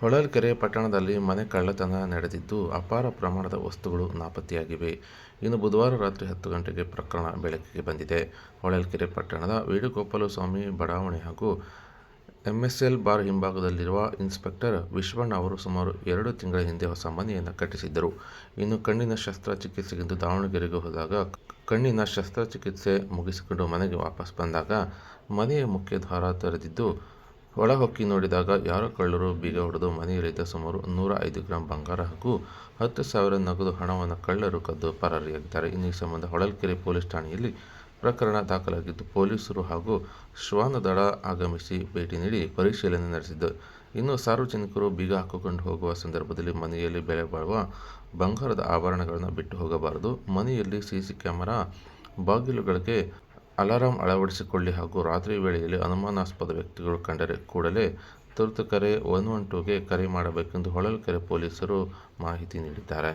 ಹೊಳಲ್ಕೆರೆ ಪಟ್ಟಣದಲ್ಲಿ ಮನೆ ಕಳ್ಳತನ ನಡೆದಿದ್ದು, ಅಪಾರ ಪ್ರಮಾಣದ ವಸ್ತುಗಳು ನಾಪತ್ತೆಯಾಗಿವೆ. ಇನ್ನು ಬುಧವಾರ ರಾತ್ರಿ ಹತ್ತು ಗಂಟೆಗೆ ಪ್ರಕರಣ ಬೆಳಕಿಗೆ ಬಂದಿದೆ. ಹೊಳಲ್ಕೆರೆ ಪಟ್ಟಣದ ವೇಣುಗೋಪಾಲಸ್ವಾಮಿ ಬಡಾವಣೆ ಹಾಗೂ ಎಂಎಸ್ಎಲ್ ಬಾರ್ ಹಿಂಭಾಗದಲ್ಲಿರುವ ಇನ್ಸ್ಪೆಕ್ಟರ್ ವಿಶ್ವಣ್ಣ ಅವರು ಸುಮಾರು ಎರಡು ತಿಂಗಳ ಹಿಂದೆ ಹೊಸ ಮನೆಯನ್ನು ಕಟ್ಟಿಸಿದ್ದರು. ಇನ್ನು ಕಣ್ಣಿನ ಶಸ್ತ್ರಚಿಕಿತ್ಸೆಗೆಂದು ದಾವಣಗೆರೆಗೆ ಹೋದಾಗ ಕಣ್ಣಿನ ಶಸ್ತ್ರಚಿಕಿತ್ಸೆ ಮುಗಿಸಿಕೊಂಡು ಮನೆಗೆ ವಾಪಸ್ ಬಂದಾಗ ಮನೆಯ ಮುಖ್ಯ ದ್ವಾರ ಒಳಹೊಕ್ಕಿ ನೋಡಿದಾಗ ಯಾರೋ ಕಳ್ಳರು ಬೀಗ ಹೊಡೆದು ಮನೆಯಲ್ಲಿದ್ದ ಸುಮಾರು ನೂರ ಐದು ಗ್ರಾಂ ಬಂಗಾರ ಹಾಗೂ ಹತ್ತು ಸಾವಿರ ನಗದು ಹಣವನ್ನು ಕಳ್ಳರು ಕದ್ದು ಪರಾರಿಯಾಗಿದ್ದಾರೆ. ಇನ್ನು ಈ ಸಂಬಂಧ ಹೊಳಲ್ಕೆರೆ ಪೊಲೀಸ್ ಠಾಣೆಯಲ್ಲಿ ಪ್ರಕರಣ ದಾಖಲಾಗಿದ್ದು, ಪೊಲೀಸರು ಹಾಗೂ ಶ್ವಾನದಳ ಆಗಮಿಸಿ ಭೇಟಿ ನೀಡಿ ಪರಿಶೀಲನೆ ನಡೆಸಿದ್ದು ಇನ್ನು ಸಾರ್ವಜನಿಕರು ಬೀಗ ಹಾಕಿಕೊಂಡು ಹೋಗುವ ಸಂದರ್ಭದಲ್ಲಿ ಮನೆಯಲ್ಲಿ ಬೆಲೆ ಬಾಳುವ ಬಂಗಾರದ ಆಭರಣಗಳನ್ನು ಬಿಟ್ಟು ಹೋಗಬಾರದು. ಮನೆಯಲ್ಲಿ ಸಿಸಿ ಕ್ಯಾಮೆರಾ, ಬಾಗಿಲುಗಳಿಗೆ ಅಲಾರಂ ಅಳವಡಿಸಿಕೊಳ್ಳಿ ಹಾಗೂ ರಾತ್ರಿ ವೇಳೆಯಲ್ಲಿ ಅನುಮಾನಾಸ್ಪದ ವ್ಯಕ್ತಿಗಳು ಕಂಡರೆ ಕೂಡಲೇ ತುರ್ತು ಕರೆ ಒನ್ ಒನ್ ಟೂಗೆ ಕರೆ ಮಾಡಬೇಕೆಂದು ಹೊಳಲ್ಕೆರೆ ಪೊಲೀಸರು ಮಾಹಿತಿ ನೀಡಿದ್ದಾರೆ.